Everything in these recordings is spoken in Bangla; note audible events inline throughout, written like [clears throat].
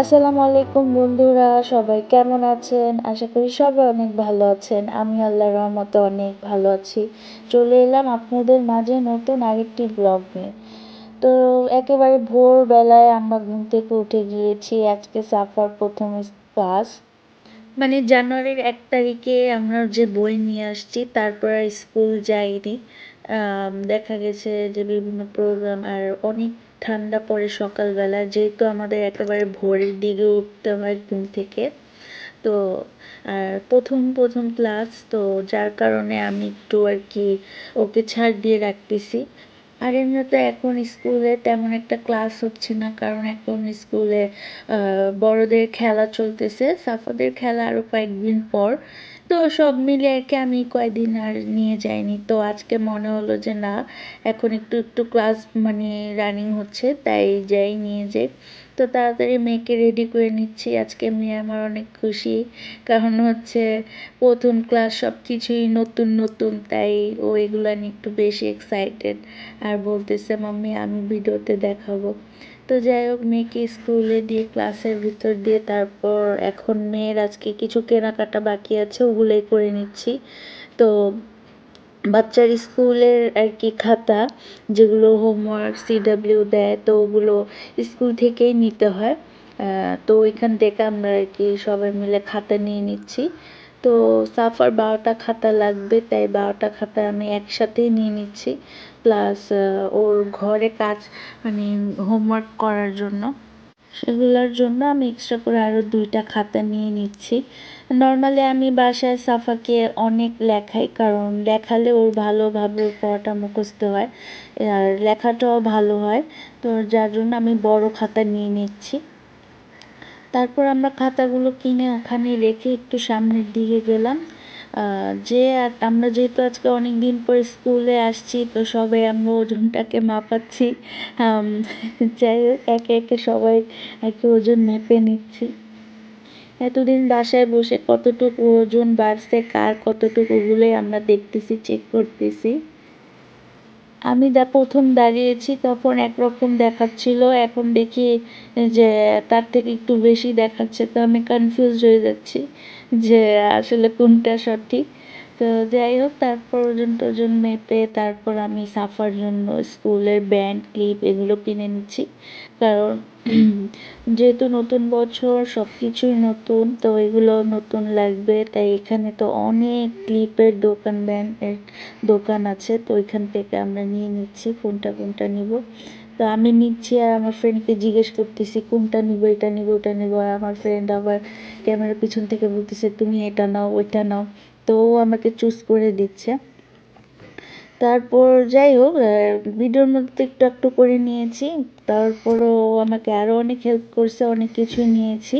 আসসালামু আলাইকুম বন্ধুরা, সবাই কেমন আছেন? আশা করি সবাই অনেক ভালো আছেন। আমি আল্লাহর রহমতে অনেক ভালো আছি। চলে এলাম আপনাদের মাঝে নতুন আরেকটি ব্লগ নিয়ে। তো একেবারে ভোরবেলায় আমরা ঘুম থেকে উঠে গিয়েছি। আজকে সাফার প্রথম ক্লাস। মানে জানুয়ারির এক তারিখে আমরা যে বই নিয়ে আসছি, তারপর স্কুল যাইনি। দেখা গেছে যে বিভিন্ন প্রোগ্রাম আর অনেক ঠান্ডা পড়ে সকালবেলা, যেহেতু আমাদের একেবারে ভোরের দিকে উঠতে হয় ঘুম থেকে, তো, আর প্রথম প্রথম ক্লাস তো যার কারণে আমি একটু আর কি ওকে ছাড় দিয়ে রাখতেছি। আর এমনিতে এখন স্কুলে তেমন একটা ক্লাস হচ্ছে না, কারণ এখন স্কুলে বড়দের খেলা চলতেছে। সাফাদের খেলা আরও কয়েকদিন পর তো সব মিলে আর কি আমি কয়েকদিন আর নিয়ে যাইনি। তো আজকে মনে হলো যে না, এখন একটু একটু ক্লাস মানে রানিং হচ্ছে, তাই যাই নিয়ে যাই। তো তাড়াতাড়ি মেয়েকে রেডি করে নিচ্ছি। আজকে মেয়ে আমার অনেক খুশি। কারণ হচ্ছে প্রথম ক্লাস সব কিছুই নতুন নতুন, তাই ও এগুলো নিয়ে একটু বেশি এক্সাইটেড আর বলতেছে, মাম্মি, আমি ভিডিওতে দেখাবো। তো যাই হোক, মেয়েকে স্কুলে দিয়ে ক্লাসের ভিতর দিয়ে তারপর এখন মেয়ের আজকে কিছু কেনাকাটা বাকি আছে, ওগুলোই করে নিচ্ছি। তো বাচ্চার স্কুলের আর কি খাতা, যেগুলো হোমওয়ার্ক সিডাব্লিউ দেয়, তো ওগুলো স্কুল থেকেই নিতে হয়। তো ওইখান থেকে আমরা আর কি সবাই মিলে খাতা নিয়ে নিচ্ছি। তো সাফার বারোটা খাতা লাগবে, তাই বারোটা খাতা আমি একসাথেই নিয়ে নিচ্ছি। প্লাস ওর ঘরে কাজ মানে হোমওয়ার্ক করার জন্য। সেগুলোর জন্য আমি এক্সট্রা করে আরও দুইটা খাতা নিয়ে নিচ্ছি। নর্মালি আমি বাসায় সাফাকে অনেক লেখাই, কারণ লেখালে ওর ভালোভাবে পড়াটা মুখস্থ হয়। আর লেখাটাও ভালো হয়, তো যার জন্য আমি বড় খাতা নিয়ে নিচ্ছি। তারপর আমরা খাতাগুলো কিনে ওখানে রেখে একটু সামনের দিকে গেলাম। যে আমরা যেহেতু আজকে অনেক দিন পর স্কুলে আসছি, তো সবাই আমরা ওজনটাকে মাপাচ্ছি। যাই একে একে সবাই একে ওজন মেপে নিচ্ছি। এতদিন বাসায় বসে কতটুকু ওজন বাড়ছে, কার কতটুকু ওগুলোই আমরা দেখতেছি চেক করতেছি। আমি দা প্রথম দাঁড়িয়েছি, তখন একরকম দেখাচ্ছিল, এখন দেখি যে তার থেকে একটু বেশি দেখাচ্ছে, তো আমি কনফিউজ হয়ে যাচ্ছি যে আসলে কোনটা সঠিক। তো যাই হোক, তারপর ওজন মেপে তারপর আমি সাফার জন্য স্কুলের ব্যান্ড, ক্লিপ এগুলো কিনে নিচ্ছি। কারণ [clears throat] যেহেতু নতুন বছর সব কিছুই নতুন, তো এগুলো নতুন লাগবে। তাই এখানে তো অনেক ক্লিপের দোকান, ব্যান্ডের দোকান আছে। তো ওইখান থেকে আমরা নিয়ে নিচ্ছি, কোনটা কোনটা নিব। তো আমি নিচ্ছি আর আমার ফ্রেন্ডকে জিজ্ঞেস করতেছি, কোনটা নিব, এটা নিব, ওটা নিব? আর আমার ফ্রেন্ড আবার ক্যামেরার পিছন থেকে বলতেছে, তুমি এটা নাও, ওইটা নাও। তো আমাকে চুজ করে দিচ্ছে। তারপর যাই হোক ভিডিওর মধ্যে একটু একটু করে নিয়েছি। তারপরও আমাকে আরও অনেক হেল্প করছে, অনেক কিছু নিয়েছি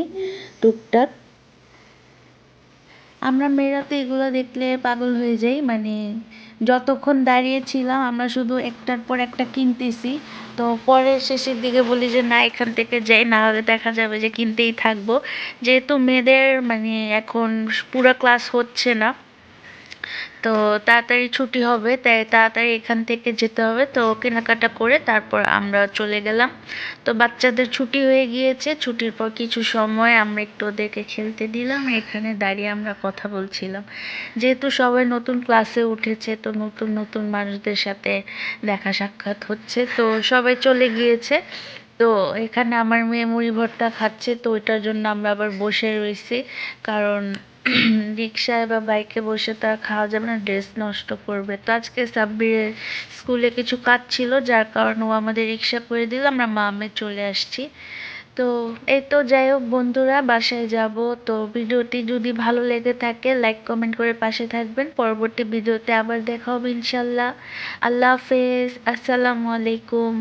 টুকটাক। আমরা মেয়েরা তো এগুলো দেখলে পাগল হয়ে যাই মানে যতক্ষণ দাঁড়িয়েছিলাম আমরা শুধু একটার পর একটা কিনতেছি। তো পরে শেষের দিকে বলি যে, না, এখান থেকে যাই, না হলে দেখা যাবে যে কিনতেই থাকব। যেহেতু মেয়েদের মানে এখন পুরো ক্লাস হচ্ছে না। তো তাড়াতাড়ি ছুটি হবে, তাই তাড়াতাড়ি এখান থেকে যেতে হবে। তো কেনাকাটা করে তারপর আমরা চলে গেলাম। তো বাচ্চাদের ছুটি হয়ে গিয়েছে, ছুটির পর কিছু সময় আমরা একটু ওদেরকে খেলতে দিলাম। এখানে দাঁড়িয়ে আমরা কথা বলছিলাম। যেহেতু সবাই নতুন ক্লাসে উঠেছে, তো নতুন নতুন মানুষদের সাথে দেখা সাক্ষাৎ হচ্ছে, তো সবাই চলে গিয়েছে। তো এখানে আমার মেয়ে মুড়ি ভর্তা খাচ্ছে, তো ওইটার জন্য আমরা আবার বসে রয়েছি। কারণ রিক্সায় বা বাইকে বসে তো আর খাওয়া যাবে না ড্রেস নষ্ট করবে। তো আজকে সাব্বিরের স্কুলে কিছু কাজ ছিল, যার কারণে ও আমাদের রিক্সা করে দিল, আমরা মামে চলে আসছি। তো এই তো যাই হোক বন্ধুরা, বাসায় যাব। তো ভিডিওটি যদি ভালো লেগে থাকে লাইক কমেন্ট করে পাশে থাকবেন। পরবর্তী ভিডিওতে আবার দেখা হবে ইনশাল্লাহ। আল্লাহ হাফেজ, আসসালামু আলাইকুম।